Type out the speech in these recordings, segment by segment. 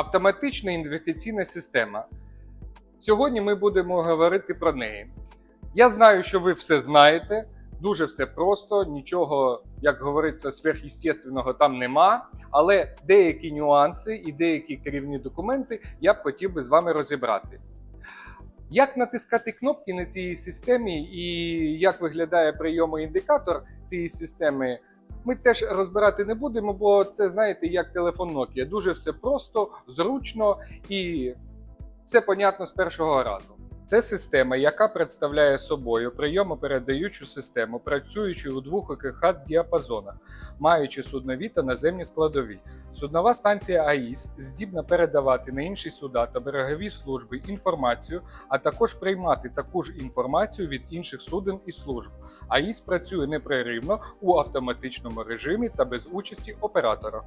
автоматична ідентифікаційна система. Сьогодні ми будемо говорити про неї. Я знаю, що ви все знаєте, дуже все просто, нічого, як говориться, сверхъестественного там нема, але деякі нюанси і деякі керівні документи я б хотів би з вами розібрати. Як натискати кнопки на цій системі і як виглядає прийомоіндикатор цієї системи, ми теж розбирати не будемо, бо це, знаєте, як телефон Nokia. Дуже все просто, зручно і все понятно з першого разу. Це система, яка представляє собою прийомопередаючу систему, працюючу у двох ОКХ діапазонах, маючи суднові та наземні складові. Суднова станція АІС здібна передавати на інші суда та берегові служби інформацію, а також приймати таку ж інформацію від інших суден і служб. АІС працює непреривно у автоматичному режимі та без участі оператора.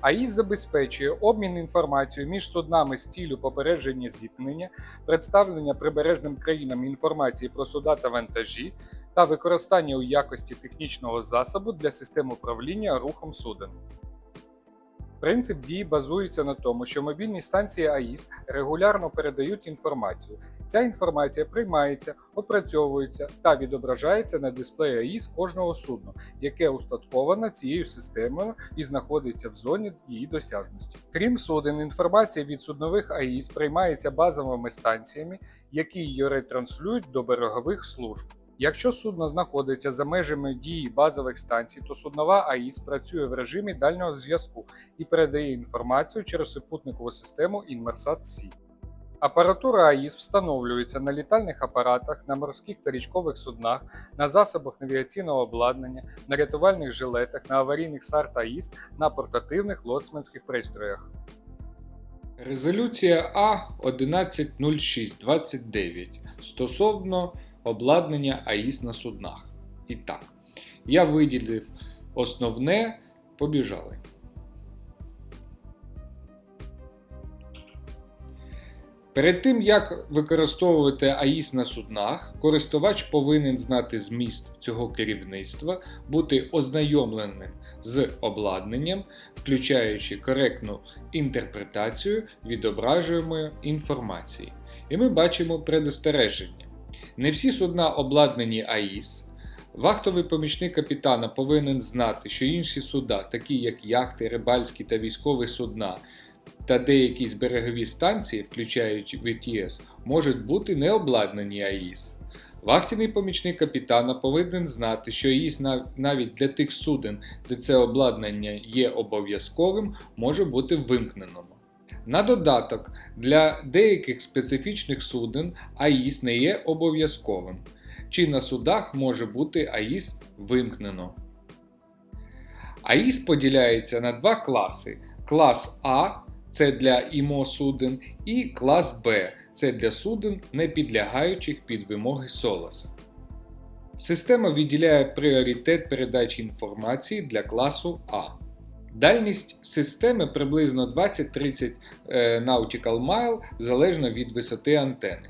АІС забезпечує обмін інформацією між суднами з ціллю попередження зіткнення, представлення прибережним країнам інформації про суда та вантажі та використання у якості технічного засобу для систем управління рухом суден. Принцип дії базується на тому, що мобільні станції АІС регулярно передають інформацію. Ця інформація приймається, опрацьовується та відображається на дисплеї АІС кожного судна, яке устатковано цією системою і знаходиться в зоні її досяжності. Крім суден, інформація від суднових АІС приймається базовими станціями, які її ретранслюють до берегових служб. Якщо судно знаходиться за межами дії базових станцій, то суднова АІС працює в режимі дальнього зв'язку і передає інформацію через супутникову систему Inmarsat-C. Апаратура АІС встановлюється на літальних апаратах, на морських та річкових суднах, на засобах навігаційного обладнання, на рятувальних жилетах, на аварійних САРТ АІС, на портативних лоцманських пристроях. Резолюція А 110629 стосовно обладнання АІС на суднах. І так, я виділив основне, побіжали. Перед тим, як використовувати АІС на суднах, користувач повинен знати зміст цього керівництва, бути ознайомленим з обладнанням, включаючи коректну інтерпретацію відображуємої інформації. І ми бачимо предостереження. Не всі судна обладнані АІС. Вахтовий помічник капітана повинен знати, що інші суда, такі як яхти, рибальські та військові судна, та деякі берегові станції, включаючи ВТС, можуть бути не обладнані АІС. Вахтівний помічник капітана повинен знати, що АІС навіть для тих суден, де це обладнання є обов'язковим, може бути вимкненим. На додаток, для деяких специфічних суден АІС не є обов'язковим, чи на судах може бути АІС вимкнено. АІС поділяється на два класи: клас А це для ІМО суден, і клас Б це для суден, не підлягаючих під вимоги СОЛАС. Система відділяє пріоритет передачі інформації для класу А. Дальність системи приблизно 20-30 е, nautical mile залежно від висоти антени.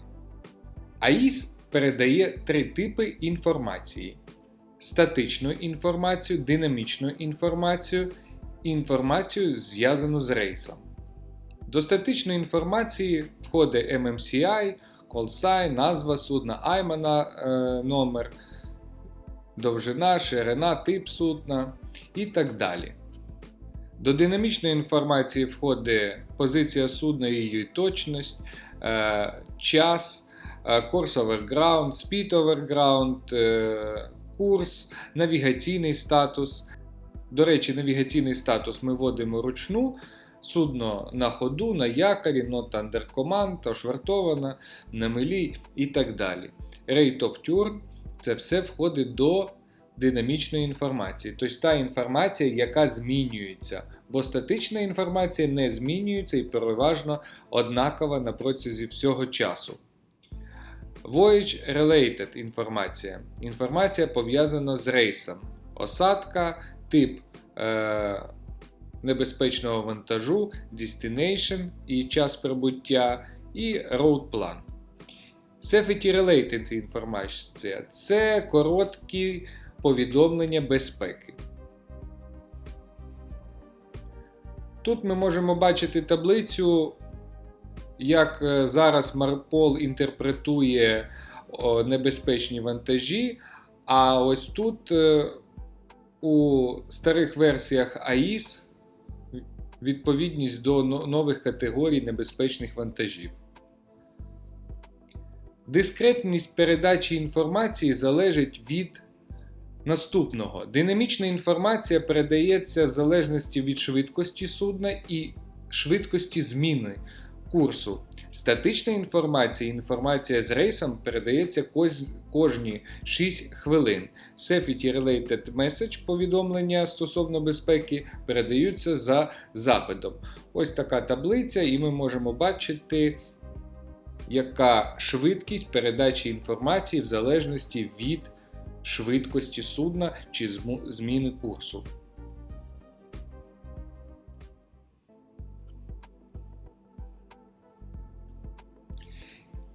АІС передає три типи інформації: статичну інформацію, динамічну інформацію інформацію, зв'язану з рейсом. До статичної інформації входить MMCI, call назва судна, аймана е, номер, довжина, ширина, тип судна і так далі. До динамічної інформації входить позиція судна її точність, е, час, е, course over ground, speed over е, курс, навігаційний статус. До речі, навігаційний статус ми вводимо ручну. Судно на ходу, на якорі, not under command, ошвартована, на милі і так далі. Rate of turn це все входить до динамічної інформації, тобто та інформація, яка змінюється, бо статична інформація не змінюється і переважно однакова на протязі всього часу. Voyage Related інформація. Інформація пов'язана з рейсом. Осадка, тип е, небезпечного вантажу, Destination і час прибуття, і Road Plan. Safety Related інформація це короткі повідомлення безпеки. Тут ми можемо бачити таблицю, як е, зараз Марпол інтерпретує небезпечні вантажі. А ось тут е, у старих версіях AIS відповідність до нових категорій небезпечних вантажів. Дискретність передачі інформації залежить від наступного. Динамічна інформація передається в залежності від швидкості судна і швидкості зміни курсу. Статична інформація, інформація з рейсом передається кожні 6 хвилин. Safety Related Message повідомлення стосовно безпеки передаються за запитом. Ось така таблиця, і ми можемо бачити, яка швидкість передачі інформації в залежності від швидкості судна чи зміни курсу.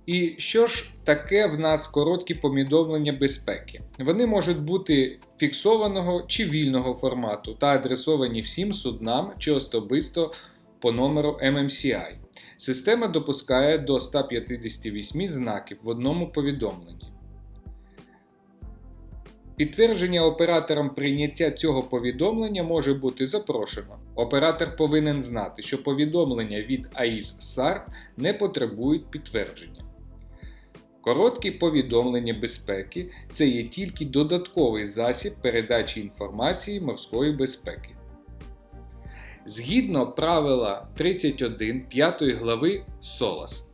І що ж таке в нас короткі повідомлення безпеки? Вони можуть бути фіксованого чи вільного формату та адресовані всім суднам чи особисто по номеру MMCI. Система допускає до 158 знаків в одному повідомленні. Підтвердження оператором прийняття цього повідомлення може бути запрошено. Оператор повинен знати, що повідомлення від AIS SAR не потребують підтвердження. Короткі повідомлення безпеки це є тільки додатковий засіб передачі інформації морської безпеки. Згідно правила 31 5 глави SOLAS,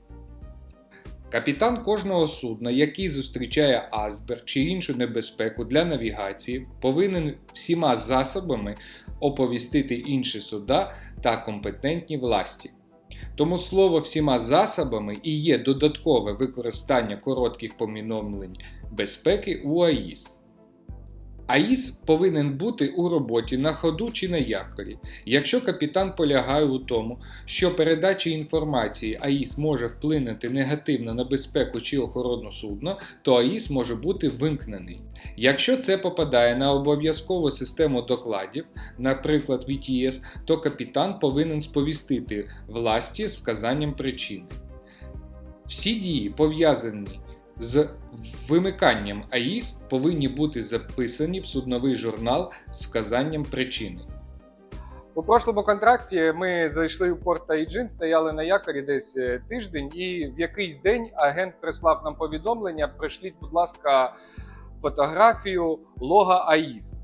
Капітан кожного судна, який зустрічає Асбер чи іншу небезпеку для навігації, повинен всіма засобами оповістити інші суда та компетентні власті. Тому слово всіма засобами і є додаткове використання коротких поміновлень безпеки у АІС. АІС повинен бути у роботі на ходу чи на якорі. Якщо капітан полягає у тому, що передача інформації АІС може вплинути негативно на безпеку чи охорону судна, то АІС може бути вимкнений. Якщо це попадає на обов'язкову систему докладів, наприклад VTS, то капітан повинен сповістити власті з вказанням причини. Всі дії, пов'язані з вимиканням АІС, повинні бути записані в судновий журнал з вказанням причини. У прошлому контракті ми зайшли в порт Айджин, стояли на якорі десь е, тиждень, і в якийсь день агент прислав нам повідомлення: пришліть, будь ласка, фотографію лога АІС.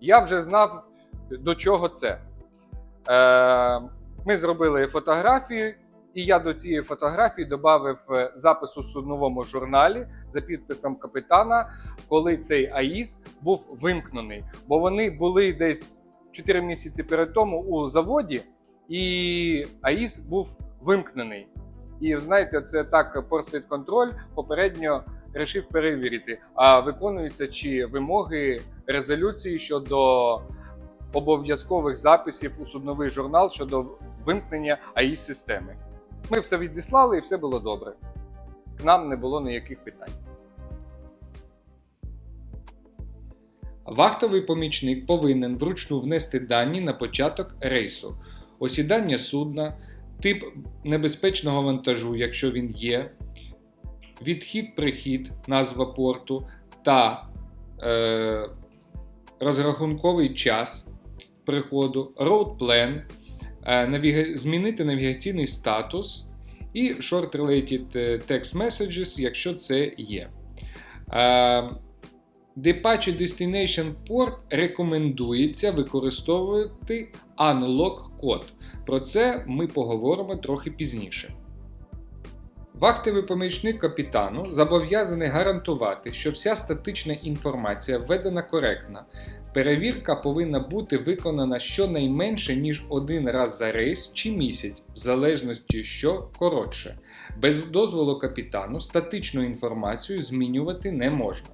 Я вже знав, до чого це. Е, ми зробили фотографію, і я до цієї фотографії додав запис у судновому журналі за підписом капітана, коли цей АІС був вимкнений. Бо вони були десь 4 місяці перед тому у заводі, і АІС був вимкнений. І знаєте, це так порсит контроль попередньо рішив перевірити, а виконуються чи вимоги резолюції щодо обов'язкових записів у судновий журнал щодо вимкнення АІС системи. Ми все відіслали і все було добре. К нам не було ніяких питань. Вахтовий помічник повинен вручну внести дані на початок рейсу, осідання судна, тип небезпечного вантажу, якщо він є, відхід-прихід, назва порту та е, розрахунковий час приходу, е, навіга... змінити навігаційний статус і short-related text messages, якщо це є. Е, Departure Destination Port рекомендується використовувати Unlock код. Про це ми поговоримо трохи пізніше. Вахтовий помічник капітану зобов'язаний гарантувати, що вся статична інформація введена коректно. Перевірка повинна бути виконана щонайменше ніж один раз за рейс чи місяць, в залежності що коротше. Без дозволу капітану статичну інформацію змінювати не можна.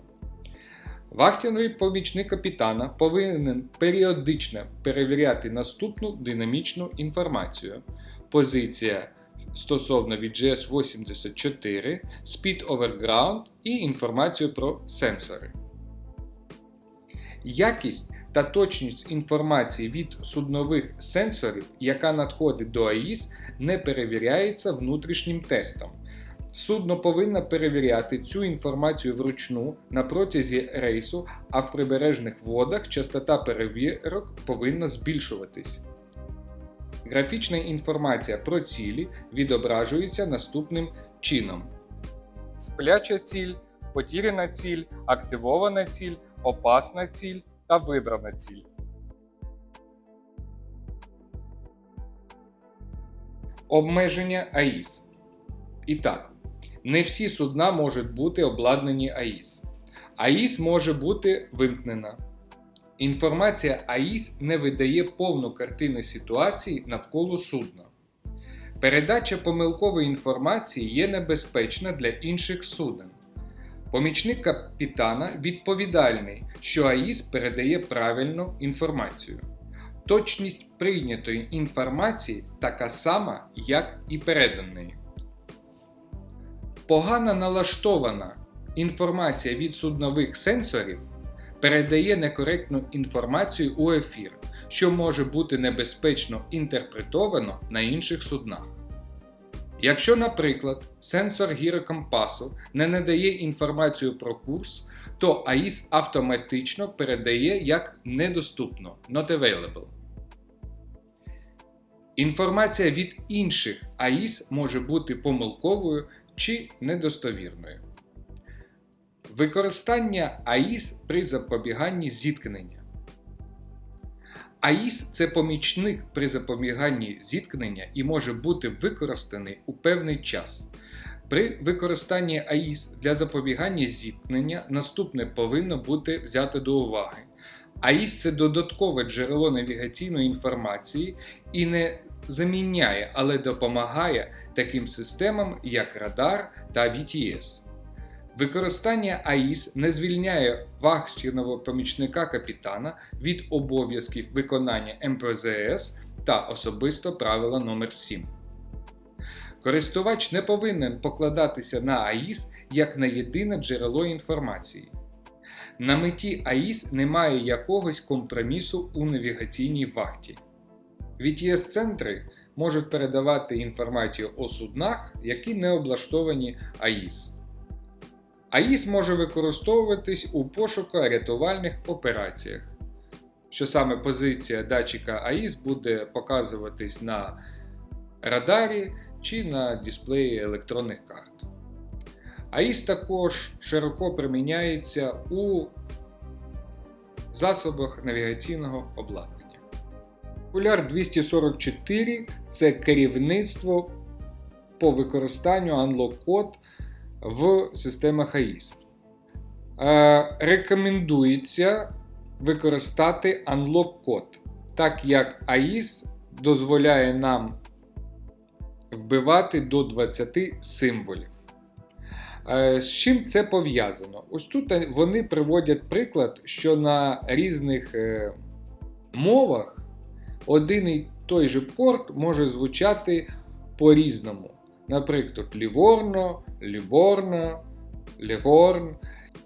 Вахтовий помічник капітана повинен періодично перевіряти наступну динамічну інформацію. Позиція стосовно VGS 84, Speed over ground і інформацію про сенсори. Якість та точність інформації від суднових сенсорів, яка надходить до АІС, не перевіряється внутрішнім тестом. Судно повинно перевіряти цю інформацію вручну на протязі рейсу, а в прибережних водах частота перевірок повинна збільшуватись. Графічна інформація про цілі відображується наступним чином. Спляча ціль, потіряна ціль, активована ціль, опасна ціль та вибрана ціль. Обмеження АІС. І так, не всі судна можуть бути обладнані АІС. АІС може бути вимкнена. Інформація АІС не видає повну картину ситуації навколо судна. Передача помилкової інформації є небезпечна для інших суден. Помічник капітана відповідальний, що АІС передає правильну інформацію. Точність прийнятої інформації така сама, як і переданої. Погано налаштована інформація від суднових сенсорів передає некоректну інформацію у ефір, що може бути небезпечно інтерпретовано на інших суднах. Якщо, наприклад, сенсор гірокомпасу не надає інформацію про курс, то АІС автоматично передає як недоступно not available. Інформація від інших АІС може бути помилковою чи недостовірною. Використання АІС при запобіганні зіткнення. АІС це помічник при запобіганні зіткнення і може бути використаний у певний час. При використанні АІС для запобігання зіткнення наступне повинно бути взято до уваги. АІС це додаткове джерело навігаційної інформації і не заміняє, але допомагає таким системам, як Радар та VTS. Використання АІС не звільняє вахтівного помічника капітана від обов'язків виконання МПЗС та особисто правила номер 7 Користувач не повинен покладатися на АІС як на єдине джерело інформації. На меті АІС немає якогось компромісу у навігаційній вахті. VTS-центри можуть передавати інформацію о суднах, які не облаштовані АІС. АІС може використовуватись у пошуко-рятувальних операціях, що саме позиція датчика АІС буде показуватись на радарі чи на дисплеї електронних карт. АІС також широко приміняється у засобах навігаційного обладнання. Окуляр 244 це керівництво по використанню Unlock код в системах АІС. Е, рекомендується використати Unlock код, так як АІС дозволяє нам вбивати до 20 символів. Е, з чим це пов'язано? Ось тут вони приводять приклад, що на різних е, мовах один і той же порт може звучати по-різному. Наприклад, ліворно, ліборно, лігорн.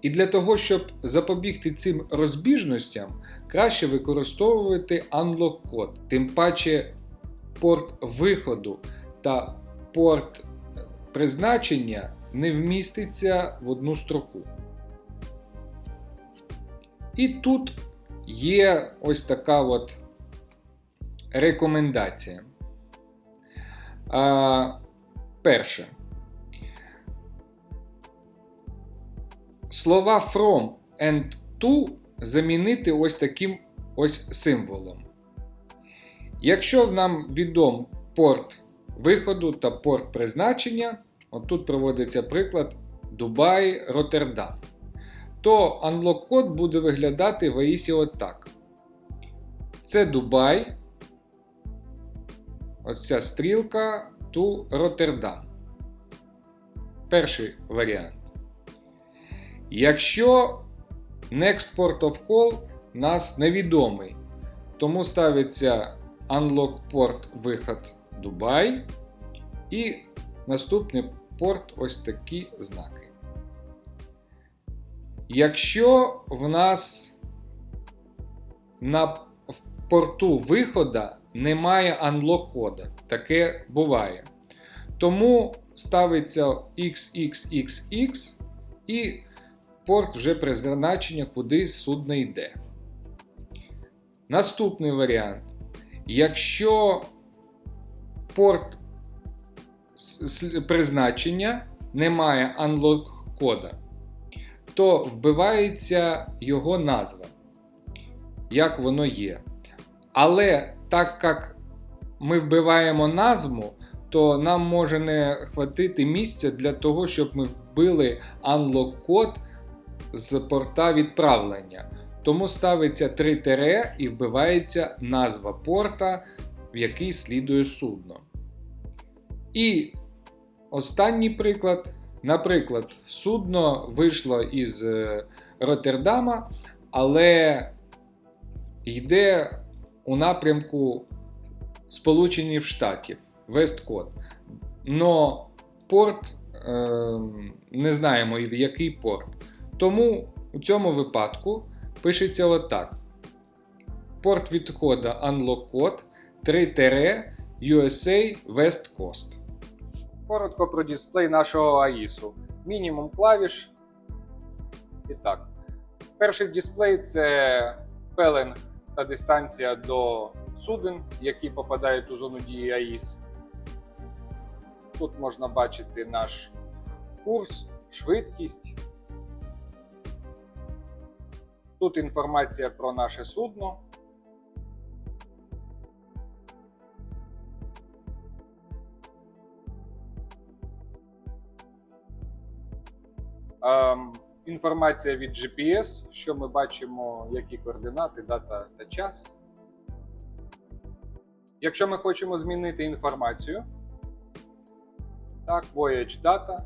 І для того, щоб запобігти цим розбіжностям, краще використовувати unlock код. Тим паче порт виходу та порт призначення не вміститься в одну строку. І тут є ось така от рекомендація. Перше. Слова from and to замінити ось таким ось символом. Якщо нам відом порт виходу та порт призначення, от тут проводиться приклад Дубай Роттердам, то unlock код буде виглядати в АІСі отак. Це Дубай. Оця стрілка to Роттердам. Перший варіант. Якщо Next Port of Call нас невідомий, тому ставиться Unlock Port виход Дубай. І наступний порт ось такі знаки. Якщо в нас на в порту виходу немає unlock кода. Таке буває. Тому ставиться XXXX і порт вже призначення, куди судно йде. Наступний варіант. Якщо порт призначення немає unlock кода, то вбивається його назва, як воно є. Але так як ми вбиваємо назву, то нам може не хватити місця для того, щоб ми вбили unlock код з порта відправлення. Тому ставиться 3 тире і вбивається назва порта, в який слідує судно. І останній приклад. Наприклад, судно вийшло із е, Роттердама, але йде у напрямку Сполучених Штатів, Весткот. Но порт е, не знаємо в який порт. Тому у цьому випадку пишеться отак: Порт відходу Unlock Code 3 USA West Coast. Коротко про дисплей нашого АІСу. Мінімум клавіш. І так. Перший дисплей це пеленг та дистанція до суден, які попадають у зону дії АІС. Тут можна бачити наш курс, швидкість. Тут інформація про наше судно. Інформація від GPS, що ми бачимо, які координати, дата та час. Якщо ми хочемо змінити інформацію, так, voyage data,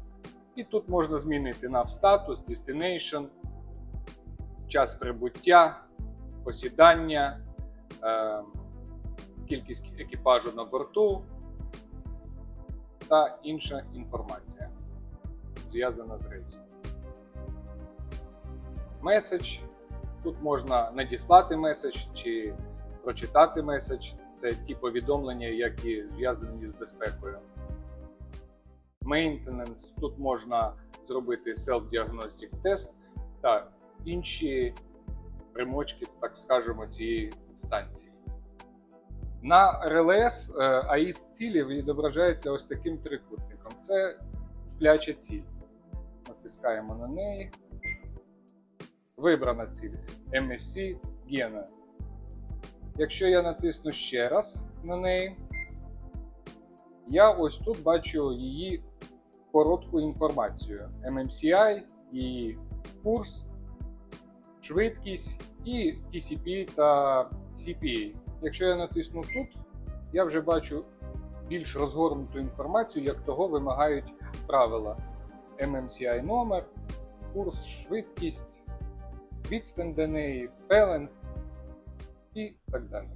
і тут можна змінити nav status, destination, час прибуття, посідання, ем, кількість екіпажу на борту та інша інформація, зв'язана з рейсом. Меседж. Тут можна надіслати меседж чи прочитати меседж. Це ті повідомлення, які зв'язані з безпекою. Maintenance. Тут можна зробити self-diagnostic тест та інші примочки, так скажемо, цієї станції. На РЛС е, АІС цілі відображається ось таким трикутником. Це спляча ціль. Натискаємо на неї. Вибрана ціль MSC Гена. Якщо я натисну ще раз на неї, я ось тут бачу її коротку інформацію: MMCI, її курс, швидкість і TCP та CPA. Якщо я натисну тут, я вже бачу більш розгорнуту інформацію, як того вимагають правила. MMCI номер, курс, швидкість, відстань до неї, пелен і так далі.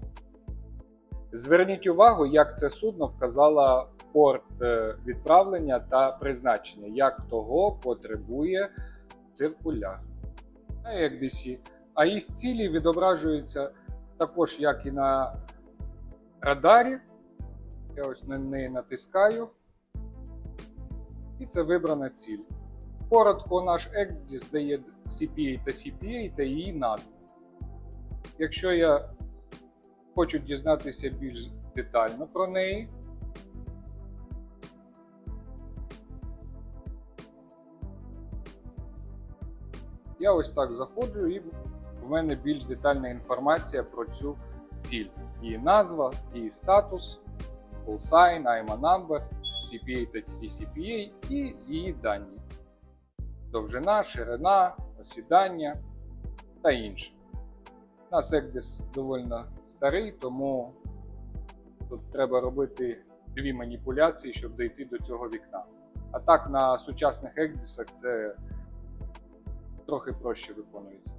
Зверніть увагу, як це судно вказало порт е, відправлення та призначення, як того потребує циркуляр. А як DC. А із цілі відображуються також, як і на радарі. Я ось на неї натискаю. І це вибрана ціль. Коротко, наш ECDIS дає CPA та CPA та її назву. Якщо я хочу дізнатися більш детально про неї, я ось так заходжу і в мене більш детальна інформація про цю ціль. Її назва, її статус, call sign, IMA number, CPA та TCPA і її дані. Довжина, ширина, осідання та інше. У нас Екдис доволі старий, тому тут треба робити дві маніпуляції, щоб дійти до цього вікна. А так на сучасних Екдісах це трохи проще виконується.